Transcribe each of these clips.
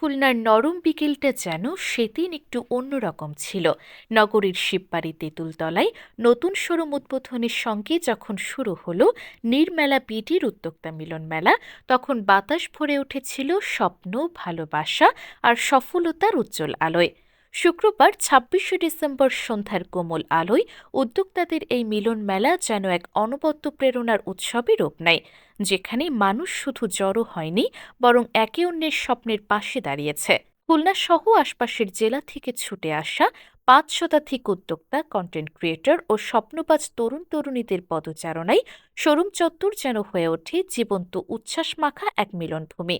খুলনার নরম বিকেলটা যেন সেদিন একটু অন্যরকম ছিল। নগরীর শিববাড়ি তেঁতুলতলায় নতুন শোরুম উদ্বোধনের সঙ্গে যখন শুরু হলো নির্মেলা পিটির উদ্যোক্তা মিলন মেলা, তখন বাতাস ভরে উঠেছিল স্বপ্ন, ভালোবাসা আর সফলতার উজ্জ্বল আলোয়। শুক্রবার ছাব্বিশে ডিসেম্বর সন্ধ্যার কোমল আলোয় উদ্যোক্তাদের এই মিলন মেলা যেন এক অনবদ্য প্রেরণার উৎসবে রূপ নেয়, যেখানে মানুষ শুধু জড়ো হয়নি, বরং একে অন্যের স্বপ্নের পাশে দাঁড়িয়েছে। খুলনা সহ আশপাশের জেলা থেকে ছুটে আসা পাঁচ শতাধিক উদ্যোক্তা কন্টেন্ট ক্রিয়েটর ও স্বপ্নবাজ তরুণ তরুণীদের পদচারণায় শোরুম চত্বর যেন হয়ে ওঠে জীবন্ত উচ্ছ্বাস মাখা এক মিলনভূমি।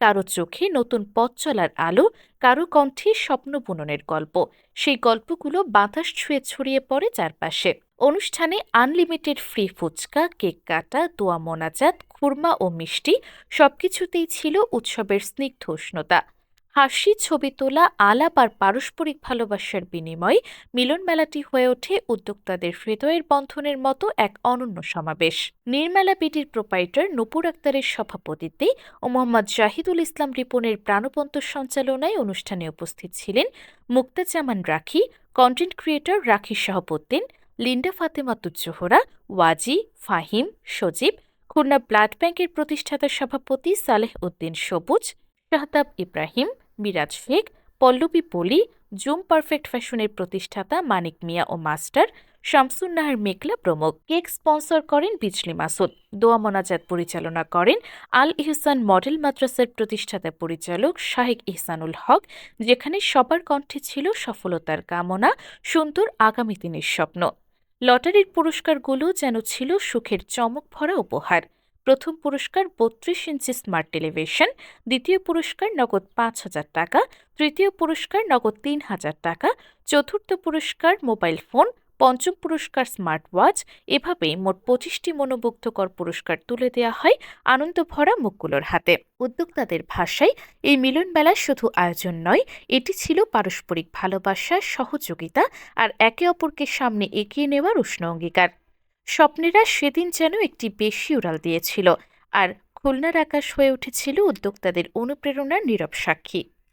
কারও চোখে নতুন পথ চলার আলো, কারও কণ্ঠে স্বপ্ন বুননের গল্প। সেই গল্পগুলো বাতাস ছুঁয়ে ছড়িয়ে পড়ে চারপাশে। অনুষ্ঠানে আনলিমিটেড ফ্রি ফুচকা, কেক কাটা, দোয়া মোনাজাত, খুরমা ও মিষ্টি সবকিছুতেই ছিল উৎসবের স্নিগ্ধ উষ্ণতা। হাসি, ছবি তোলা, আলাপ আর পারস্পরিক ভালোবাসার বিনিময়ে মিলন মেলাটি হয়ে ওঠে উদ্যোক্তাদের হৃদয়ের বন্ধনের মতো এক অনন্য সমাবেশ। নির্মেলা পিটির প্রোপাইটার নুপুর আক্তারের সভাপতিত্বে ও মোহাম্মদ জাহিদুল ইসলাম রিপনের প্রাণবন্ত সঞ্চালনায় অনুষ্ঠানে উপস্থিত ছিলেন মুক্তাজামান Rakhi, content creator Rakhi Shahbuddin, Linda Fatematuzzohra Waji, Fahim, Sajib, Khulna blood ব্যাংকের প্রতিষ্ঠাতা সভাপতি সালেহ উদ্দিন সবুজ শাহতাব ইব্রাহিম, মিরাজ শেখ, পল্লবী পলি, জুম পারফেক্ট ফ্যাশনের প্রতিষ্ঠাতা মানিক মিয়া ও মাস্টার শামসুন নাহার মেঘলা প্রমুখ। কেক স্পন্সর করেন বিজলি মাসুদ। দোয়া মোনাজাত পরিচালনা করেন আল ইহসান মডেল মাদ্রাসার প্রতিষ্ঠাতা পরিচালক শাহেক ইহসানুল হক, যেখানে সবার কণ্ঠে ছিল সফলতার কামনা, সুন্দর আগামী দিনের স্বপ্ন। লটারির পুরস্কারগুলো যেন ছিল সুখের চমক ভরা উপহার। প্রথম পুরস্কার বত্রিশ ইঞ্চি স্মার্ট টেলিভিশন, দ্বিতীয় পুরস্কার নগদ পাঁচ হাজার টাকা, তৃতীয় পুরস্কার নগদ তিন হাজার টাকা, চতুর্থ পুরস্কার মোবাইল ফোন, পঞ্চম পুরস্কার স্মার্ট ওয়াচ এভাবে মোট পঁচিশটি মনোমুগ্ধকর পুরস্কার তুলে দেওয়া হয় আনন্দ ভরা মুখগুলোর হাতে। উদ্যোক্তাদের ভাষায় এই মিলন মেলা শুধু আয়োজন নয়, এটি ছিল পারস্পরিক ভালোবাসা, সহযোগিতা আর একে অপরকে সামনে এগিয়ে নেওয়ার উষ্ণ অঙ্গীকার। স্বপ্নেরা সেদিন যেন একটি বেশি উড়াল দিয়েছিল আর খুলনার আকাশ হয়ে উঠেছিল উদ্যোক্তাদের অনুপ্রেরণার নীরব সাক্ষী।